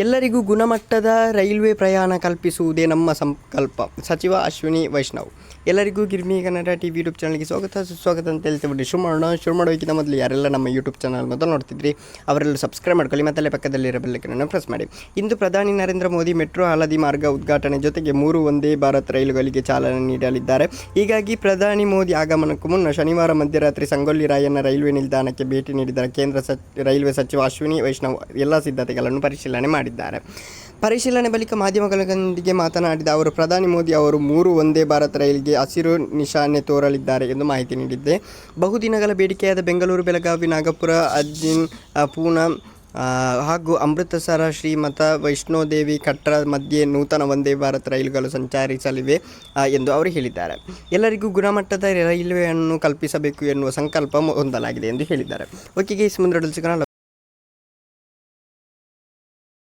ಎಲ್ಲರಿಗೂ ಗುಣಮಟ್ಟದ ರೈಲ್ವೆ ಪ್ರಯಾಣ ಕಲ್ಪಿಸುವುದೇ ನಮ್ಮ ಸಂಕಲ್ಪ. ಸಚಿವ ಅಶ್ವಿನಿ ವೈಷ್ಣವ್. ಎಲ್ಲರಿಗೂ ಗಿರ್ಮಿ ಕನ್ನಡ ಟಿ ವಿ ಯೂಟ್ಯೂಬ್ ಚಾನಲ್ಗೆ ಸ್ವಾಗತ. ಸುಸ್ವಾಗತ ಅಂತ ಹೇಳ್ತೀವಿ ಶುರು ಮಾಡೋಣ. ಶುರು ಮಾಡೋಕ್ಕಿಂತ ಮೊದಲು ಯಾರೆಲ್ಲ ನಮ್ಮ ಯೂಟ್ಯೂಬ್ ಚಾನಲ್ ಮೊದಲು ನೋಡ್ತಿದ್ರಿ, ಅವರೆಲ್ಲ ಸಬ್ಸ್ಕ್ರೈಬ್ ಮಾಡ್ಕೊಳ್ಳಿ ಮತ್ತೆ ಅಲ್ಲೇ ಪಕ್ಕದಲ್ಲಿರೋ ಬೆಲ್ಲಕ್ಕನ್ನು ಪ್ರೆಸ್ ಮಾಡಿ. ಇಂದು ಪ್ರಧಾನಿ ನರೇಂದ್ರ ಮೋದಿ ಮೆಟ್ರೋ ಹಳದಿ ಮಾರ್ಗ ಉದ್ಘಾಟನೆ ಜೊತೆಗೆ ಮೂರು ಒಂದೇ ಭಾರತ್ ರೈಲುಗಳಿಗೆ ಚಾಲನೆ ನೀಡಲಿದ್ದಾರೆ. ಹೀಗಾಗಿ ಪ್ರಧಾನಿ ಮೋದಿ ಆಗಮನಕ್ಕೂ ಮುನ್ನ ಶನಿವಾರ ಮಧ್ಯರಾತ್ರಿ ಸಂಗೊಳ್ಳಿ ರಾಯಣ್ಣ ರೈಲ್ವೆ ನಿಲ್ದಾಣಕ್ಕೆ ಭೇಟಿ ನೀಡಿದ ಕೇಂದ್ರ ಸಚ್, ರೈಲ್ವೆ ಸಚಿವ ಅಶ್ವಿನಿ ವೈಷ್ಣವ್ ಎಲ್ಲ ಸಿದ್ಧತೆಗಳನ್ನು ಪರಿಶೀಲನೆ ಮಾಡಿದ್ದಾರೆ. ಪರಿಶೀಲನೆ ಬಳಿಕ ಮಾಧ್ಯಮಗಳೊಂದಿಗೆ ಮಾತನಾಡಿದ ಅವರು, ಪ್ರಧಾನಿ ಮೋದಿ ಅವರು ಮೂರು ಒಂದೇ ಭಾರತ್ ರೈಲಿಗೆ ಹಸಿರು ನಿಶಾನೆ ತೋರಲಿದ್ದಾರೆ ಎಂದು ಮಾಹಿತಿ ನೀಡಿದ್ದೆ. ಬಹುದಿನಗಳ ಬೇಡಿಕೆಯಾದ ಬೆಂಗಳೂರು, ಬೆಳಗಾವಿ, ನಾಗಪುರ, ಅಜ್ಜಿನ್ ಪೂನಾ ಹಾಗೂ ಅಮೃತಸರ ಶ್ರೀಮತ ವೈಷ್ಣೋದೇವಿ ಕಟ್ಟಡ ಮಧ್ಯೆ ನೂತನ ವಂದೇ ಭಾರತ್ ರೈಲುಗಳು ಸಂಚರಿಸಲಿವೆ ಎಂದು ಅವರು ಹೇಳಿದ್ದಾರೆ. ಎಲ್ಲರಿಗೂ ಗುಣಮಟ್ಟದ ರೈಲ್ವೆಯನ್ನು ಕಲ್ಪಿಸಬೇಕು ಎನ್ನುವ ಸಂಕಲ್ಪ ಹೊಂದಲಾಗಿದೆ ಎಂದು ಹೇಳಿದ್ದಾರೆ. ಓಕೆ ಈ ಮುಂದೆ